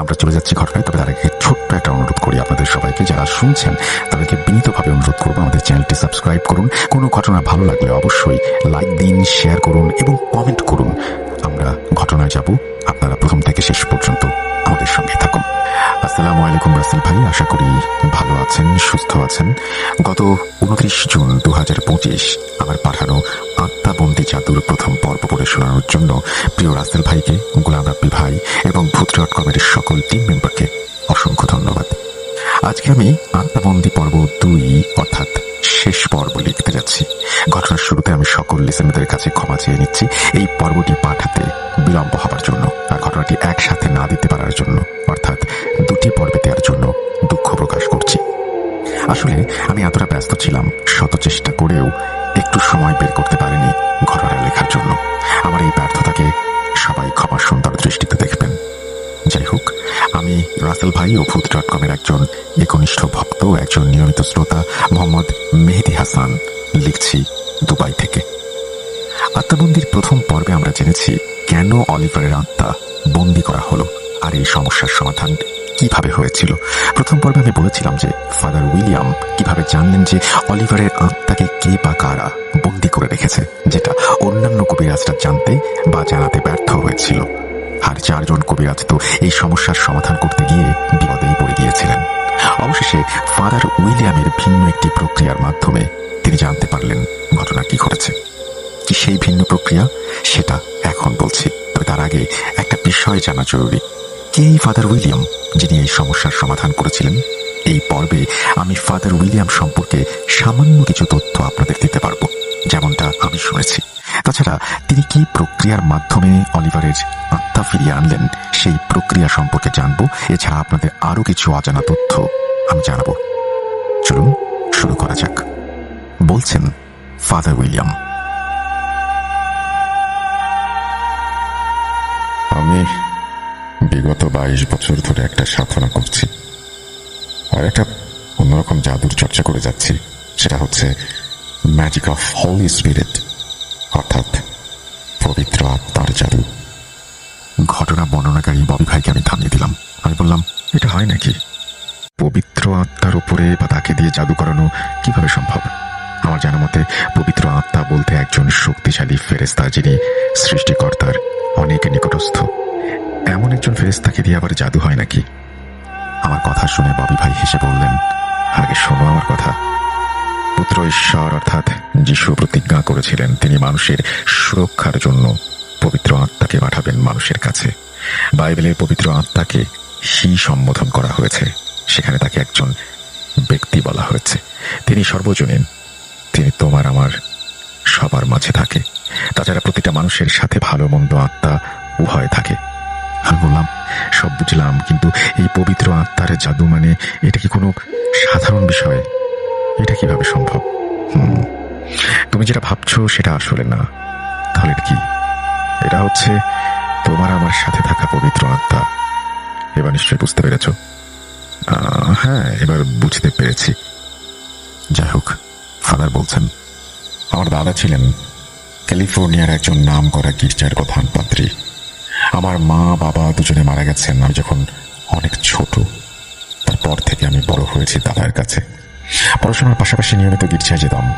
আমরা চলে যাচ্ছি ঘটনায়। তবে তার আগে ছোট্ট একটা অনুরোধ করি আপনাদের সবাইকে। যারা শুনছেন, তাদেরকে বিনীতভাবে অনুরোধ করব আমাদের চ্যানেলটি সাবস্ক্রাইব করুন। কোনো ঘটনা ভালো লাগলে অবশ্যই লাইক দিন শেয়ার করুন এবং কমেন্ট করুন। আমরা ঘটনায় যাব। আপনারা প্রথম থেকে শেষ পর্যন্ত আমাদের সঙ্গে থাকুন। আসসালামু আলাইকুম, রাসেল ভাই। আশা করি ভালো আছেন, সুস্থ আছেন। গত উনত্রিশ জুন দু হাজার পঁচিশ আমার পাঠানো আত্মাবন্দি জাদুর প্রথম পর্ব পড়ে শোনানোর জন্য প্রিয় রাসেল ভাইকে, গোলাম রাব্বি ভাই এবং ভূত ডট কমের সকল টিম মেম্বারকে অসংখ্য ধন্যবাদ। আজকে আমি আত্মাবন্দি পর্ব দুই, অর্থাৎ শেষ পর্ব লিখতে যাচ্ছি। ঘটনার শুরুতে আমি সকল লিসেনারদের কাছে ক্ষমা চেয়ে নিচ্ছি, এই পর্বটি পাঠাতে বিলম্ব হবার জন্য আর ঘটনাটি একসাথে না দিতে পারার জন্য, অর্থাৎ দুটি পর্বে দেওয়ার জন্য দুঃখ প্রকাশ করছি। আসলে আমি এতটা ব্যস্ত ছিলাম, শত চেষ্টা করেও একটু সময় বের করতে পারিনি ঘটনা লেখার জন্য। আমার এই ব্যর্থতাকে সবাই ক্ষমা সুন্দর দৃষ্টিতে দেখবেন। যাই হোক আমি রাসেল ভাই ও ভূত ডট কমের একজন একনিষ্ঠ ভক্ত একজন নিয়মিত শ্রোতা মোহাম্মদ মেহেদি হাসান লিখছি দুবাই থেকে। আত্মাবন্দির প্রথম পর্বে আমরা জেনেছি কেন অলিভারের আত্মা বন্দি করা হলো আর এই সমস্যার সমাধান কীভাবে হয়েছিল। প্রথম পর্বে আমি বলেছিলাম যে ফাদার উইলিয়াম কীভাবে জানলেন যে অলিভারের আত্মাকে কে বা কারা বন্দি করে রেখেছে, যেটা অন্যান্য কবিরাজরা জানতে বা জানাতে ব্যর্থ হয়েছিল। আর চারজন কবিরাজ তো এই সমস্যার সমাধান করতে গিয়ে বিপদেই পড়ে গিয়েছিলেন। অবশেষে ফাদার উইলিয়ামের ভিন্ন একটি প্রক্রিয়ার মাধ্যমে তিনি জানতে পারলেন ঘটনা কি ঘটেছে। কি সেই ভিন্ন প্রক্রিয়া? সেটা এখন বলছি। তবে তার আগে একটা বিষয় জানা জরুরি। কে এই ফাদার উইলিয়াম যিনি এই সমস্যার সমাধান করেছিলেন? এই পর্বে আমি ফাদার উইলিয়াম সম্পর্কে সামান্য কিছু তথ্য আপনাদের দিতে পারব। যেমনটা আমি শুনেছি। তাছাড়া তিনি কি প্রক্রিয়ার মাধ্যমে অলিভারের আত্মা ফিরিয়ে আনলেন, সেই প্রক্রিয়া সম্পর্কে জানব। এছাড়া আপনাদের আরও কিছু অজানা তথ্য আমি জানাব। চলুন, শুরু করা যাক। বলছেন ফাদার উইলিয়াম। আমি বিগত বাইশ বছর ধরে একটা সাধনা করছি। আর একটা অন্যরকম জাদুর চর্চা করে যাচ্ছি। সেটা হচ্ছে ম্যাজিক অফ হোলি স্পিরিট অর্থাৎ পবিত্র আত্মার জাদু। ঘটনা বর্ণনাকারী ববি ভাইকে আমি থামিয়ে দিলাম। আমি বললাম, এটা হয় নাকি? পবিত্র আত্মার উপরে বা তাকে দিয়ে জাদু করানো কীভাবে সম্ভব? আমার জানা মতে, পবিত্র আত্মা বলতে একজন শক্তিশালী ফেরেস্তা যিনি সৃষ্টিকর্তার অনেক নিকটস্থ। এমন একজন ফেরেস্তাকে দিয়ে আবার জাদু হয় নাকি? আমার কথা শুনে ববি ভাই হেসে বললেন, আগে শোনো আমার কথা। পুত্র ঈশ্বর অর্থাৎ যিশু প্রতিজ্ঞা করেছিলেন, তিনি মানুষের সুরক্ষার জন্য পবিত্র আত্মাকে পাঠাবেন মানুষের কাছে। বাইবেলের পবিত্র আত্মাকে হি সম্বোধন করা হয়েছে, সেখানে তাকে একজন ব্যক্তি বলা হয়েছে। তিনি সর্বজনীন, তিনি তোমার আমার সবার মাঝে থাকে। তাছাড়া প্রতিটা মানুষের সাথে ভালো মন্দ আত্মা উভয় থাকে। আমি বললাম, সব বুঝলাম, কিন্তু এই পবিত্র আত্মার জাদু মানে এটা কি কোনো সাধারণ বিষয়? এটা কীভাবে সম্ভব? হুম। তুমি যেটা ভাবছ সেটা আসলে না। তাহলে কি? এটা হচ্ছে তোমার আমার সাথে থাকা পবিত্র আত্মা। এবার নিশ্চয়ই বুঝতে পেরেছ? হ্যাঁ এবার বুঝতে পেরেছি। যাই হোক, ফাদার বলছেন, আমার দাদা ছিলেন ক্যালিফোর্নিয়ার একজন নাম করা গির্জার প্রধান পাত্রী আমার মা, বাবা দুজনে মারা গেছেন। আমি যখন অনেক ছোট, তারপর থেকে আমি বড় হয়েছি দাদার কাছে। পড়াশোনার পাশাপাশি নিয়মিত গির্জায় যেতাম।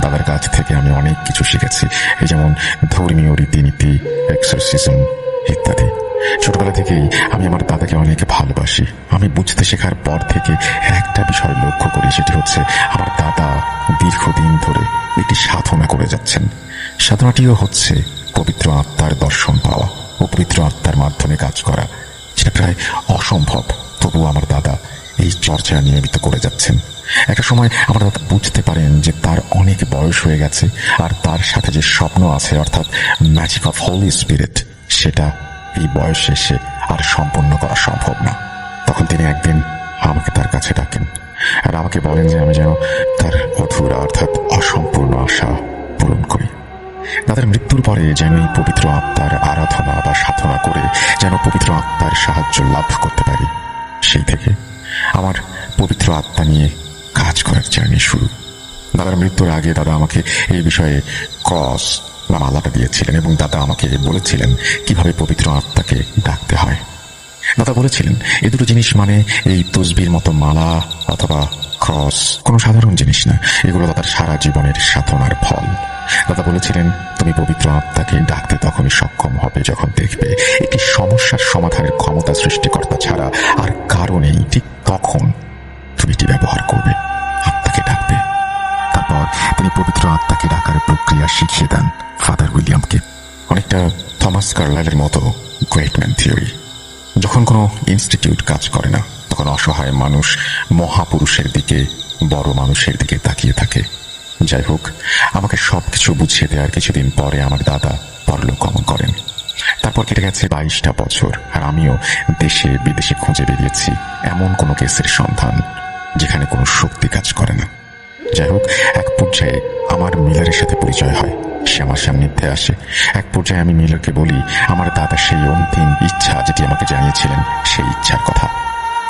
দাদার কাছ থেকে আমি অনেক কিছু শিখেছি, এই যেমন ধর্মীয় রীতিনীতি এক্সারসিজম ইত্যাদি। ছোটবেলা থেকেই আমি আমার দাদাকে অনেক ভালোবাসি। আমি বুঝতে শেখার পর থেকে একটা বিষয় লক্ষ্য করি, সেটি হচ্ছে আমার দাদা দীর্ঘদিন ধরে একটি সাধনা করে যাচ্ছেন। সাধনাটিও হচ্ছে পবিত্র আত্মার দর্শন পাওয়া ও পবিত্র আত্মার মাধ্যমে কাজ করা। যেটা প্রায় অসম্ভব, তবুও আমার দাদা এই চর্চা নিয়মিত করে যাচ্ছেন। একটা সময় আমার দাদা বুঝতে পারেন যে তার অনেক বয়স হয়ে গেছে আর তার সাথে যে স্বপ্ন আছে, অর্থাৎ ম্যাজিক অফ হোলি স্পিরিট সেটা এই বয়স শেষে আর সম্পন্ন করা সম্ভব না। তখন তিনি একদিন আমাকে তার কাছে ডাকেন আর আমাকে বলেন যে আমি যেন তার অধুরা অর্থাৎ অসম্পূর্ণ আশা পূরণ করি। তাদের মৃত্যুর পরে যেন এই পবিত্র আত্মার আরাধনা বা সাধনা করে যেন পবিত্র আত্মার সাহায্য লাভ করতে পারি। সেই থেকে আমার পবিত্র আত্মা নিয়ে কাজ করার জার্নি শুরু। দাদার মৃত্যুর আগে দাদা আমাকে এই বিষয়ে ক্রস বা মালাটা দিয়েছিলেন এবং দাদা আমাকে বলেছিলেন কীভাবে পবিত্র আত্মাকে ডাকতে হয়। দাদা বলেছিলেন, এ দুটো জিনিস মানে এই তসবির মতো মালা অথবা ক্রস কোনো সাধারণ জিনিস না, এগুলো দাদার সারা জীবনের সাধনার ফল। দাদা বলেছিলেন, তুমি পবিত্র আত্মাকে ডাকতে তখনই সক্ষম হবে যখন দেখবে একটি সমস্যার সমাধানের ক্ষমতা সৃষ্টিকর্তা ছাড়া আর কারণেই ঠিক তখন তুমি এটি ব্যবহার করবে, আত্মাকে ডাকবে? তারপর তিনি পবিত্র আত্মাকে ডাকার প্রক্রিয়া শিখিয়ে দেন ফাদার উইলিয়ামকে। অনেকটা থমাস কার্লাইলের মতো গ্রেটম্যান থিওরি। যখন কোনো ইনস্টিটিউট কাজ করে না, তখন অসহায় মানুষ মহাপুরুষের দিকে, বড় মানুষের দিকে তাকিয়ে থাকে। যাই হোক, আমাকে সব কিছু বুঝিয়ে দেওয়ার কিছুদিন পরে আমার দাদা পরলোক গমন করেন। তারপর কেটে গেছে বাইশটা বছর, আর আমিও দেশে বিদেশে খুঁজে বেরিয়েছি এমন কোনো কেসের সন্ধান যেখানে কোনো শক্তি কাজ করে না। যাই হোক, এক পর্যায়ে আমার মিলারের সাথে পরিচয় হয়। সে আমার সান্নিধ্যে আসে। এক পর্যায়ে আমি মিলারকে বলি, আমার দাদা সেই অন্তিম ইচ্ছা যেটি আমাকে জানিয়েছিলেন, সেই ইচ্ছার কথা।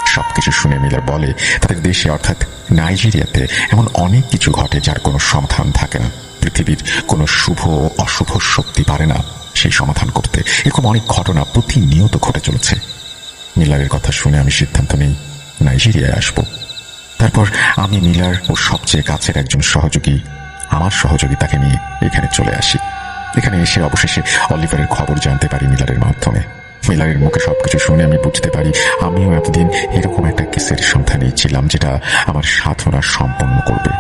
সবকিছু শুনে মিলার বলে, তাদের দেশে অর্থাৎ নাইজেরিয়াতে এমন অনেক কিছু ঘটে যার কোনো সমাধান থাকে না। পৃথিবীর কোনো শুভ অশুভ শক্তি পারে না সেই সমাধান করতে। এরকম অনেক ঘটনা প্রতিনিয়ত ঘটে চলেছে। মিলারের কথা শুনে আমি সিদ্ধান্ত নেই, নাইজেরিয়ায় আসব। তারপর আমি মিলার ও সবচেয়ে কাছের একজন সহযোগী, আমার সহযোগিতাকে নিয়ে এখানে চলে আসি। এখানে এসে অবশেষে অলিভারের খবর জানতে পারি মিলারের মাধ্যমে। মিলারের মুখে সবকিছু শুনে আমি বুঝতে পারি, আমিও এতদিন এরকম একটা কেসের সন্ধানেই ছিলাম যেটা আমার সাধনা সম্পন্ন করবে।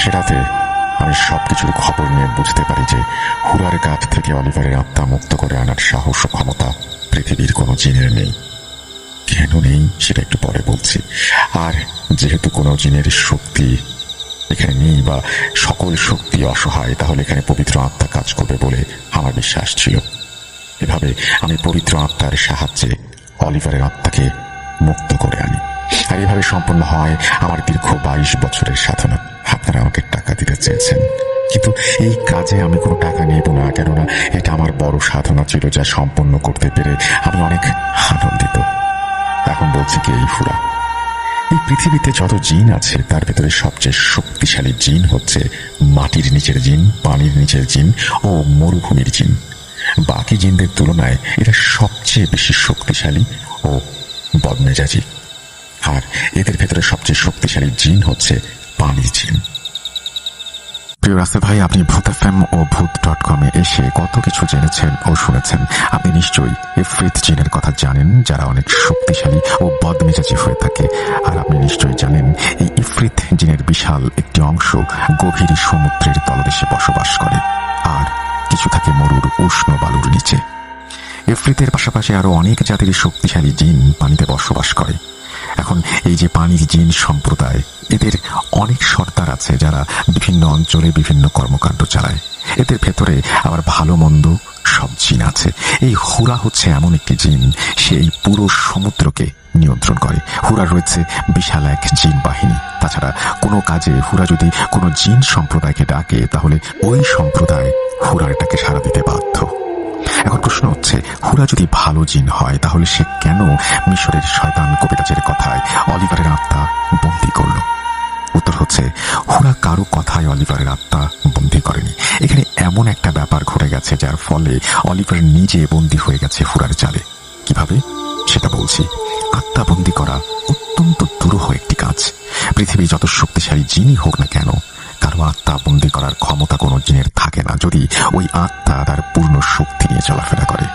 সেটাতে আমি সবকিছুর খবর নিয়ে বুঝতে পারি যে হুরার কাঠ থেকে অলিভারের আত্মা মুক্ত করে আনার সাহস ও ক্ষমতা পৃথিবীর কোনো জিনের নেই। কেন নেই, সেটা একটু পরে বলছি। আর যেহেতু কোনো জিনের শক্তি এখানে নেই বা সকল শক্তি অসহায়, তাহলে এখানে পবিত্র আত্মা কাজ করবে বলে আমার বিশ্বাস ছিল। এভাবে আমি পবিত্র আত্মার সাহায্যে অলিভারের আত্মাকে মুক্ত করে আনি। আর এভাবে সম্পন্ন হয় আমার দীর্ঘ বাইশ বছরের সাধনা। আপনারা আমাকে টাকা দিতে চেয়েছেন। কিন্তু এই কাজে আমি কোনো টাকা নেব না, কেননা এটা আমার বড় সাধনা ছিল যা সম্পন্ন করতে পেরে আমি অনেক আনন্দিত। এখন বলছি কি এই ফুরা এই পৃথিবীতে যত জিন আছে, তার ভেতরে সবচেয়ে শক্তিশালী জিন হচ্ছে মাটির নিচের জিন, পানির নিচের জিন ও মরুভূমির জিন। বাকি জিনদের তুলনায় এরা সবচেয়ে বেশি শক্তিশালী ও বদমেজাজি। আর এদের ভেতরে সবচেয়ে শক্তিশালী জিন হচ্ছে পানির প্রিয় রাসেল ভাই, আপনি ভূত এফ ও ভূত ডট কমে এসে কত কিছু জেনেছেন ও শুনেছেন। আপনি নিশ্চয়ই ইফরিত জিনের কথা জানেন, যারা অনেক শক্তিশালী ও বদমেজাজি হয়ে থাকে। আর আপনি নিশ্চয়ই জানেন, এই ইফরিত জিনের বিশাল একটি অংশ গভীর সমুদ্রের তলদেশে বসবাস করে। আর কিছু থাকে মরুর উষ্ণ বালুর নিচে। ইফরিতের পাশাপাশি আরও অনেক জাতির শক্তিশালী জিন পানিতে বসবাস করে। এখন এই যে পানির জিন সম্প্রদায়, এদের অনেক সর্দার আছে যারা বিভিন্ন অঞ্চলে বিভিন্ন কর্মকাণ্ড চালায়। এদের ভেতরে আবার ভালো মন্দ সব জিন আছে। এই হুরা হচ্ছে এমন একটি জিন, সে এই পুরো সমুদ্রকে নিয়ন্ত্রণ করে। হুরা রয়েছে বিশাল এক জিন বাহিনী। তাছাড়া কোনো কাজে হুরা যদি কোনো জিন সম্প্রদায়কে ডাকে, তাহলে ওই সম্প্রদায় হুরার ডাকে সাড়া দিতে বাধ্য। এখন প্রশ্ন হচ্ছে, হুরা যদি ভালো জিন হয়, তাহলে সে কেন মিশরের শয়তান কবিরাজের কথায় অলিভারের আত্মা বন্দি করল? উত্তর হচ্ছে, হুরা কারও কথায় অলিভারের আত্মা বন্দি করেনি। এখানে এমন একটা ব্যাপার ঘটে গেছে, যার ফলে অলিভার নিজে বন্দি হয়ে গেছে হুরার চালে। কীভাবে? সেটা বলছি। আত্মা বন্দি করা অত্যন্ত দুরূহ একটি কাজ। পৃথিবীর যত শক্তিশালী জিনই হোক না কেন কারও আত্মা বন্দি করার ক্ষমতা কোনো জিনের থাকে না যদি ওই আত্মা তার পূর্ণ শক্তি নিয়ে চলাফেরা করে।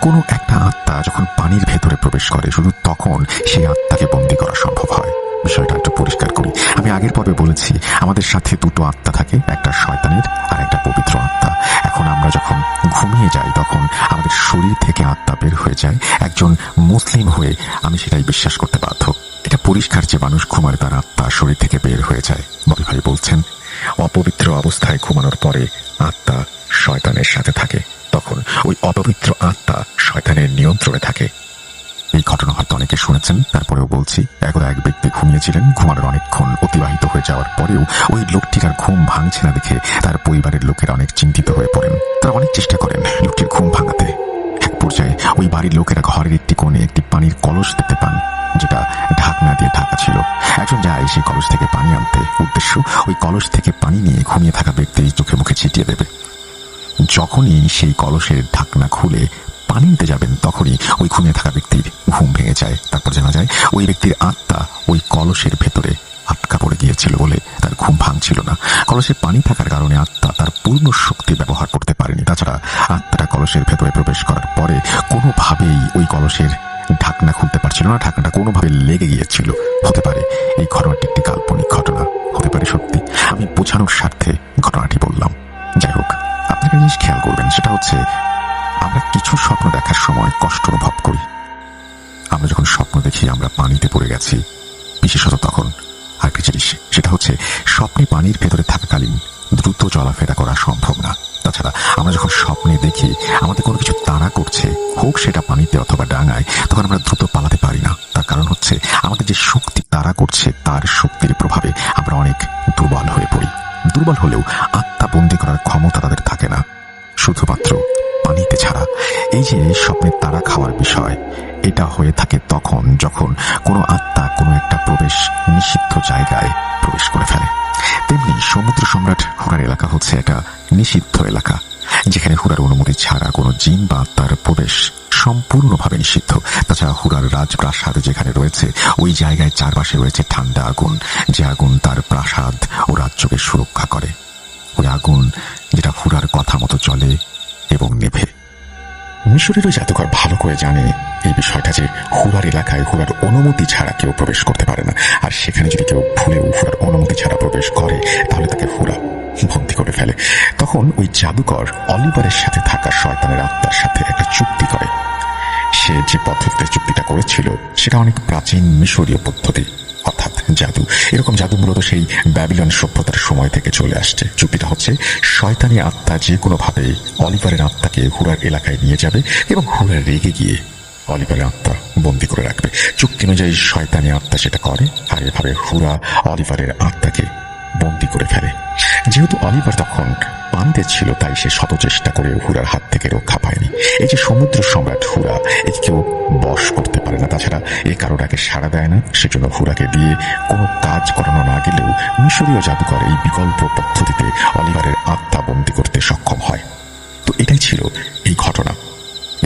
কোনো একটা আত্মা যখন পানির ভেতরে প্রবেশ করে, শুধু তখন সেই আত্মাকে বন্দি করা সম্ভব হয়। বিষয়টা একটু পরিষ্কার করি। আমি আগের পর্বে বলেছি, আমাদের সাথে দুটো আত্মা থাকে, একটা শয়তানের আর একটা পবিত্র আত্মা। এখন আমরা যখন ঘুমিয়ে যাই, তখন আমাদের শরীর থেকে আত্মা বের হয়ে যায়। একজন মুসলিম হয়ে আমি সেটাই বিশ্বাস করতে বাধ্য। এটা পরিষ্কার যে মানুষ ঘুমার তার আত্মা শরীর থেকে বের হয়ে যায়। ববি ভাই বলছেন, অপবিত্র অবস্থায় ঘুমানোর পরে আত্মা শয়তানের সাথে থাকে। তখন ওই অপবিত্র আত্মা শয়তানের নিয়ন্ত্রণে থাকে। এই ঘটনা হয়তো অনেকে শুনেছেন, তারপরেও বলছি, একদা এক ব্যক্তি ঘুমিয়েছিলেন, ঘুমানোর অনেকক্ষণ অতিবাহিত হয়ে যাওয়ার পরেও ওই লোকটির আর ঘুম ভাঙছে না দেখে তার পরিবারের লোকেরা অনেক চিন্তিত হয়ে পড়েন। তারা অনেক চেষ্টা করেন লোকটির ঘুম ভাঙাতে। এক পর্যায়ে ওই বাড়ির লোকেরা ঘরের একটি কোণে একটি পানির কলস দেখতে পান, যেটা ঢাকনা দিয়ে ঢাকা ছিল। একজন যায় সেই কলস থেকে পানি আনতে। উদ্দেশ্য, ওই কলস থেকে পানি নিয়ে ঘুমিয়ে থাকা ব্যক্তির চোখে মুখে ছিটিয়ে দেবে। যখনই সেই কলসের ঢাকনা খুলে পানি নিতে যাবেন, তখনই ওই ঘুমিয়ে থাকা ব্যক্তির ঘুম ভেঙে যায়। তারপর জানা যায়, ওই ব্যক্তির আত্মা ওই কলসের ভেতরে আটকা পড়ে গিয়েছিল বলে তার ঘুম ভাঙছিল না। কলসে পানি থাকার কারণে আত্মা তার পূর্ণ শক্তি ব্যবহার করতে পারেনি। তাছাড়া আত্মাটা কলসের ভেতরে প্রবেশ করার পরে কোনোভাবেই ওই কলসের ঢাকনা খুলতে পারছিল না, ঢাকনাটা কোনোভাবে লেগে গিয়েছিল। হতে পারে এই ঘটনাটি একটি কাল্পনিক ঘটনা। হতে পারে সত্যি। আমি বোঝানোর স্বার্থে ঘটনাটি বললাম। যাই হোক আপনাকে জিনিস খেয়াল করবেন, সেটা হচ্ছে আমরা কিছু স্বপ্ন দেখার সময় কষ্ট অনুভব করি। আমরা যখন স্বপ্ন দেখি, আমরা পানিতে পড়ে গেছি। বিশেষত তখন আরেকটি জিনিস, সেটা হচ্ছে স্বপ্নে পানির ভেতরে থাকাকালীন দ্রুত চলাফেরা করা সম্ভব না। তাছাড়া আমরা যখন স্বপ্নে দেখি, আমাদের কোনো কিছু তাড়া করছে, হোক সেটা পানিতে অথবা ডাঙায়, তখন আমরা দ্রুত পালাতে পারি না। তার কারণ হচ্ছে, আমাদের যে শক্তি তাড়া করছে, তার শক্তির প্রভাবে আমরা অনেক দুর্বল হয়ে পড়ি। দুর্বল হলেও আত্মা বন্দি করার ক্ষমতা তাদের থাকে না। শুধুমাত্র পানিতে ছাড়া। এই যে স্বপ্নের তারা খাওয়ার বিষয়, এটা হয়ে থাকে তখন যখন কোনো আত্মা কোনো একটা প্রবেশ নিষিদ্ধ জায়গায় প্রবেশ করে ফেলে। তেমনি সমুদ্র সম্রাট হুরার এলাকা হচ্ছে একটা নিষিদ্ধ এলাকা, যেখানে হুরার অনুমতি ছাড়া কোনো জিন বা আত্মার প্রবেশ সম্পূর্ণভাবে নিষিদ্ধ। তাছাড়া হুরার রাজপ্রাসাদ যেখানে রয়েছে, ওই জায়গায় চারপাশে রয়েছে ঠান্ডা আগুন, যে আগুন তার প্রাসাদ ও রাজ্যকে সুরক্ষা করে। ওই আগুন যেটা হুরার কথা মতো চলে এবং নেভে। মিশরেরও জাদুঘর ভালো করে জানে এই বিষয়টা যে হুরার এলাকায় হুরার অনুমতি ছাড়া কেউ প্রবেশ করতে পারে না। আর সেখানে যদি কেউ ভুলেও হুরার অনুমতি ছাড়া প্রবেশ করে, তাহলে তাকে হুরা বন্দি করে ফেলে। তখন ওই জাদুকর অলিভারের সাথে থাকা শয়তানের আত্মার সাথে একটা চুক্তি করে। সে যে পদ্ধতিতে চুক্তিটা করেছিল, সেটা অনেক প্রাচীন মিশরীয় পদ্ধতি। অর্থাৎ জাদু। এরকম জাদু মূলত সেই ব্যাবিলন সভ্যতার সময় থেকে চলে আসছে। চুক্তিটা হচ্ছে, শয়তানি আত্মা যে কোনোভাবে অলিভারের আত্মাকে হুরার এলাকায় নিয়ে যাবে এবং হুরা রেগে গিয়ে অলিভারের আত্মা বন্দি করে রাখবে। চুক্তি অনুযায়ী শয়তানি আত্মা সেটা করে আর এভাবে হুরা অলিভারের আত্মাকে বন্দি করে ফেলে। যেহেতু অলিভার তখন পানিতে ছিল, তাই সে শত চেষ্টা করে হুরার হাত থেকে রক্ষা পায়নি। এই যে সমুদ্র সম্রাট হুরা, একে কেউ বশ করতে পারে না। তাছাড়া এ কারোটাকে সাড়া দেয় না, সেজন্য হুরাকে দিয়ে কোনো কাজ করানো না গেলেও মিশরীয় জাদুকর এই বিকল্প পদ্ধতিতে অলিভারের আত্মা বন্দি করতে সক্ষম হয়। তো এটাই ছিল এই ঘটনা।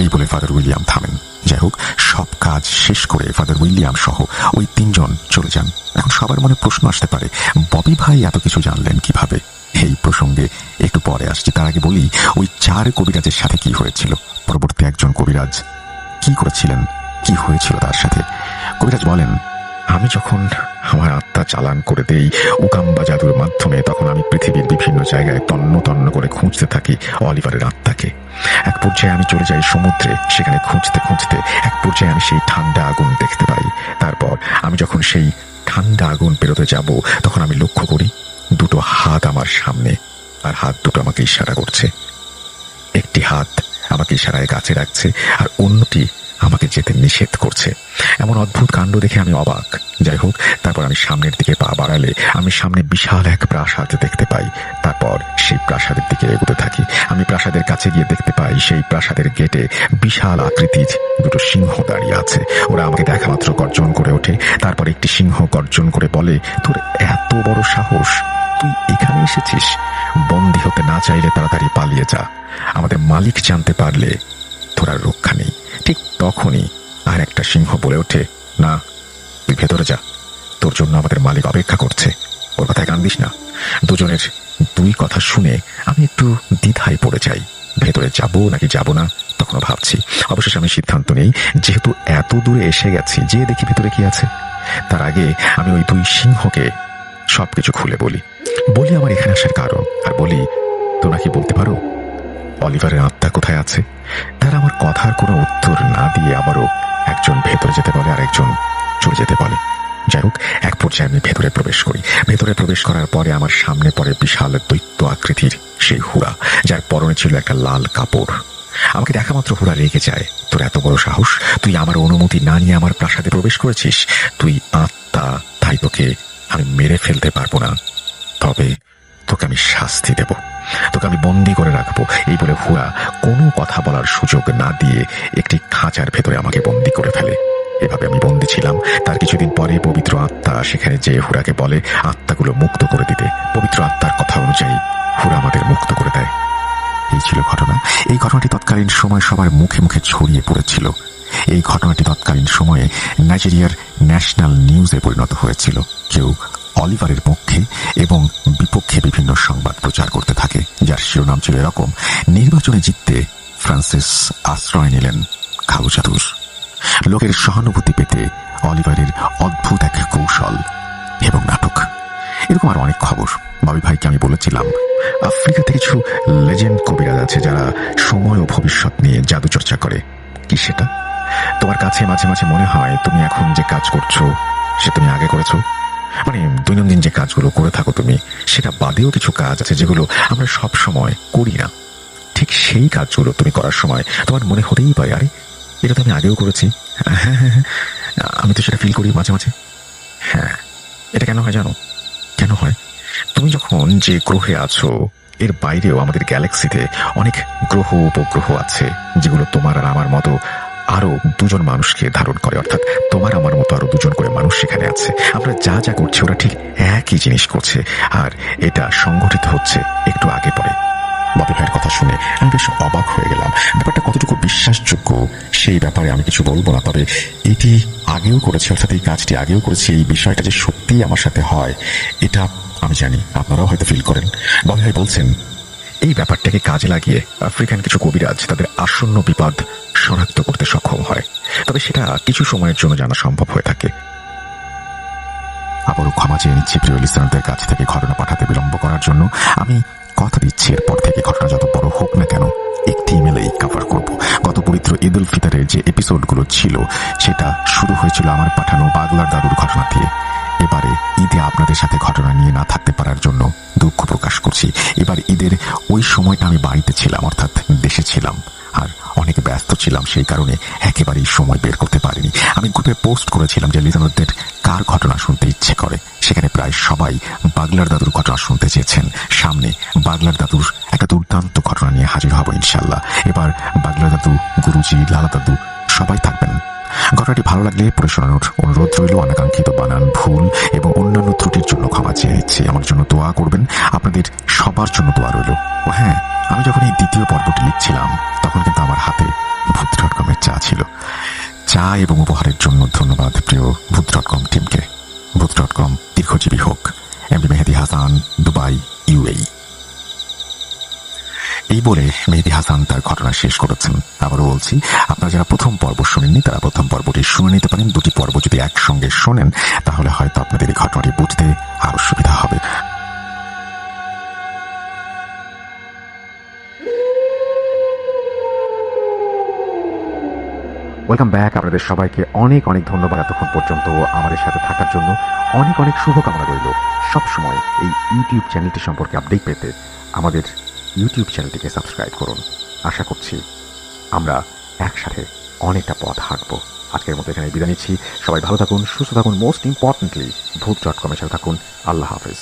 এই বলে ফাদার উইলিয়াম থামেন। যাই হোক, সব কাজ শেষ করে ফাদার উইলিয়াম সহ ওই তিনজন চলে যান। এখন সবার মনে প্রশ্ন আসতে পারে, ববি ভাই এত কিছু জানলেন কীভাবে? এই প্রসঙ্গে একটু পরে আসছি। তার আগে বলি, ওই চার কবিরাজের সাথে কি হয়েছিল? পরবর্তী একজন কবিরাজ কি করেছিলেন? কি হয়েছিল তার সাথে? কবিরাজ বলেন, আমি যখন আমার আত্মা চালান করে দেই উকাম্বা জাদুর মাধ্যমে, তখন আমি পৃথিবীর বিভিন্ন জায়গায় তন্ন তন্ন করে খুঁজতে থাকি অলিভারের আত্মাকে। এক পর্যায়ে আমি চলে যাই সমুদ্রে, সেখানে খুঁজতে খুঁজতে এক পর্যায়ে আমি সেই ঠান্ডা আগুন দেখতে পাই। তারপর আমি যখন সেই ঠান্ডা আগুন পেরোতে যাব, তখন আমি লক্ষ্য করি দুটো হাত আমার সামনে, আর হাত দুটো আমাকে ইশারা করছে। একটি হাত আমাকে ইশারায় গাছে রাখছে, আর অন্যটি আমাকে যেতে নিষেধ করছে। এমন অদ্ভুত কাণ্ড দেখে আমি অবাক। যাই হোক, তারপর আমি সামনের দিকে পা বাড়ালে আমি সামনে বিশাল এক প্রাসাদ দেখতে পাই। তারপর সেই প্রাসাদের দিকে এগোতে থাকি। আমি প্রাসাদের কাছে গিয়ে দেখতে পাই সেই প্রাসাদের গেটে বিশাল আকৃতির দুটো সিংহ দাঁড়িয়ে আছে। ওরা আমাকে দেখা মাত্র গর্জন করে ওঠে। তারপর একটি সিংহ গর্জন করে বলে, তোর এত বড় সাহস, তুই এখানে এসেছিস? বন্দি হতে না চাইলে তাড়াতাড়ি পালিয়ে যা। আমাদের মালিক জানতে পারলে তোরা রক্ষা নেই। তখনই আর একটা সিংহ বলে ওঠে, না, তুই ভেতরে যা। তোর জন্য আমাদের মালিক অপেক্ষা করছে। ওর কথায় কান দিস না। দুজনের দুই কথা শুনে আমি একটু দ্বিধায় পড়ে যাই। ভেতরে যাব নাকি যাব না, তখনও ভাবছি। অবশেষে আমি সিদ্ধান্ত নেই, যেহেতু এত দূরে এসে গেছি যে দেখি ভেতরে কি আছে। তার আগে আমি ওই দুই সিংহকে সবকিছু খুলে বলি। বলি আমার এখানে আসার কারণ, আর বলি, তোমরা কি বলতে পারো? অলিভারের আত্মা কোথায় আছে? তারা আমার কথার কোনো উত্তর না দিয়ে আবারও একজন ভেতরে যেতে বলে আর একজন চলে যেতে বলে। যাই হোক, এক পর্যায়ে আমি ভেতরে প্রবেশ করি। ভেতরে প্রবেশ করার পরে আমার সামনে পড়ে বিশাল দৈত্য আকৃতির সেই হুড়া যার পরনে ছিল একটা লাল কাপড়। আমাকে দেখা মাত্র হুড়া রেগে যায়। তোর এত বড় সাহস? তুই আমার অনুমতি না নিয়ে আমার প্রাসাদে প্রবেশ করেছিস? তুই আত্মা, তাই তোকে আমি মেরে ফেলতে পারব না। তবে তোকে আমি শাস্তি দেব। তোকে আমি বন্দি করে রাখব। এই বলে হুরা কোনো কথা বলার সুযোগ না দিয়ে একটি খাঁচার ভেতরে আমাকে বন্দি করে ফেলে। এভাবে আমি বন্দি ছিলাম। তার কিছুদিন পরে পবিত্র আত্মা সেখানে যে হুরাকে বলে, আত্মাগুলো মুক্ত করে দিতে। পবিত্র আত্মার কথা অনুযায়ী হুরা আমাদের মুক্ত করে দেয়। এই ছিল ঘটনা। এই ঘটনাটি তৎকালীন সময় সবার মুখে মুখে ছড়িয়ে পড়েছিল। এই ঘটনাটি তৎকালীন সময়ে নাইজেরিয়ার ন্যাশনাল নিউজে পরিণত হয়েছিল। কেউ অলিভারের পক্ষে এবং বিপক্ষে বিভিন্ন সংবাদ প্রচার করতে থাকে, যার শিরোনাম ছিল এরকম, নির্বাচনে জিততে ফ্রান্সিস আশ্রয় নিলেন খাবু জাদুর লোকের সহানুভূতি পেতে অলিভারের অদ্ভুত এক কৌশল এবং নাটক। এরকম আর অনেক খবর। বাবি ভাইকে আমি বলেছিলাম আফ্রিকাতে কিছু লেজেন্ড কবিরাজ আছে যারা সময় ও ভবিষ্যৎ নিয়ে জাদু চর্চা করে। কি সেটা? তোমার কাছে মাঝে মাঝে মনে হয় তুমি এখন যে কাজ করছ, সে তুমি আগে করেছ? মানে দৈনন্দিন যে কাজগুলো করে থাকো তুমি, সেটা বাদেও কিছু কাজ আছে যেগুলো আমরা সব সময় করি না। ঠিক সেই কাজগুলো তুমি করার সময় তোমার মনে হতেই পারে, আরে, এটা তো আমি আগেও করেছি। হ্যাঁ হ্যাঁ হ্যাঁ আমি তো সেটা ফিল করি মাঝে মাঝে। হ্যাঁ এটা কেন হয় জানো? কেন হয়? তুমি যখন যে গ্রহে আছো, এর বাইরেও আমাদের গ্যালাক্সিতে অনেক গ্রহ, উপগ্রহ আছে, যেগুলো তোমার আর আমার মতো আরও দুজন মানুষকে ধারণ করে, অর্থাৎ তোমার, আমার মতো আরও দুজন করে মানুষ সেখানে আছে। আমরা যা যা করছি, ওরা ঠিক একই জিনিস করছে। আর এটা সংগঠিত হচ্ছে একটু আগে পরে। বাপি ভাইয়ের কথা শুনে আমি বেশ অবাক হয়ে গেলাম। ব্যাপারটা কতটুকু বিশ্বাসযোগ্য, সেই ব্যাপারে আমি কিছু বলব না, তবে এটি আগেও করেছি, অর্থাৎ এই কাজটি আগেও করেছি, এই বিষয়টা যে সত্যিই আমার সাথে হয়, এটা আমি জানি, আপনারাও হয়তো ফিল করেন। বাপি ভাই বলছেন এই ব্যাপারটাকে কাজে লাগিয়ে আফ্রিকান কিছু কবিরাজ তাদের আসন্ন বিপদ শনাক্ত করতে সক্ষম হয়। তবে সেটা কিছু সময়ের জন্য জানা সম্ভব হয়ে থাকে। আবারও ক্ষমা চেয়ে নিচ্ছি প্রিয় লিসনারদের কাছ থেকে ঘটনা পাঠাতে বিলম্ব করার জন্য। আমি কথা দিচ্ছি এরপর থেকে। ঘটনা যত বড় হোক না কেন, একটি ইমেলেই কভার করব। গত পবিত্র ঈদ উল ফিতরের যে এপিসোডগুলো ছিল, সেটা শুরু হয়েছিল আমার পাঠানো বাগলার দাদুর ঘটনা দিয়ে। এবারে ঈদে আপনাদের সাথে ঘটনা নিয়ে না থাকতে পারার জন্য দুঃখ প্রকাশ করছি। এবার ঈদের ওই সময়টা আমি বাড়িতে ছিলাম, অর্থাৎ দেশে ছিলাম। আর অনেক ব্যস্ত ছিলাম, সেই কারণে একেবারেই সময় বের করতে পারিনি। আমি গ্রুপে পোস্ট করেছিলাম যে লিজনারদের কার ঘটনা শুনতে ইচ্ছে করে। সেখানে প্রায় সবাই বাগলার দাদুর ঘটনা শুনতে চেয়েছেন। সামনে বাগলার দাদুর একটা দুর্দান্ত ঘটনা নিয়ে হাজির হব ইনশাল্লাহ। এবার বাগলার দাদু, গুরুজি, লালা দাদু সবাই থাকবেন। ঘটনাটি ভালো লাগলে পড়ে অনুরোধ রইল। অনাকাঙ্ক্ষিত বানান, ভুল এবং অন্যান্য ত্রুটির জন্য ক্ষমা চেয়ে নিচ্ছি। আমার জন্য দোয়া করবেন। আপনাদের সবার জন্য দোয়া রইল। হ্যাঁ আমি যখন এই দ্বিতীয় পর্বটি লিখছিলাম, তখন কিন্তু আমার হাতে ভূত ডট কমের চা ছিল। চা এবং উপহারের জন্য ধন্যবাদ প্রিয় ভূত ডট কম টিমকে ভূত ডট কম দীর্ঘজীবী হোক। MD Mehedi Hasan, Dubai UAE এই বলে মেহেদি হাসান তার ঘটনা শেষ করেছেন। আবারও বলছি, আপনারা যারা প্রথম পর্ব শুনেননি, তারা প্রথম পর্বটি শুনে নিতে পারেন। দুটি পর্ব যদি একসঙ্গে শোনেন, তাহলে হয়তো আপনাদের এই ঘটনাটি বুঝতে আরও সুবিধা হবে। ওয়েলকাম ব্যাক আপনাদের সবাইকে অনেক অনেক ধন্যবাদ এতক্ষণ পর্যন্ত আমাদের সাথে থাকার জন্য। অনেক অনেক শুভকামনা রইল। সবসময় এই ইউটিউব চ্যানেলটি সম্পর্কে আপডেট পেতে আমাদের ইউটিউব চ্যানেলটিকে সাবস্ক্রাইব করুন। আশা করছি আমরা একসাথে অনেকটা পথ হাঁটবো। আজকের মতো এখানে বিদায় নিচ্ছি। সবাই ভালো থাকুন, সুস্থ থাকুন মোস্ট ইম্পর্টেন্টলি ভূত ডট কমের সাথে থাকুন। আল্লাহ হাফেজ।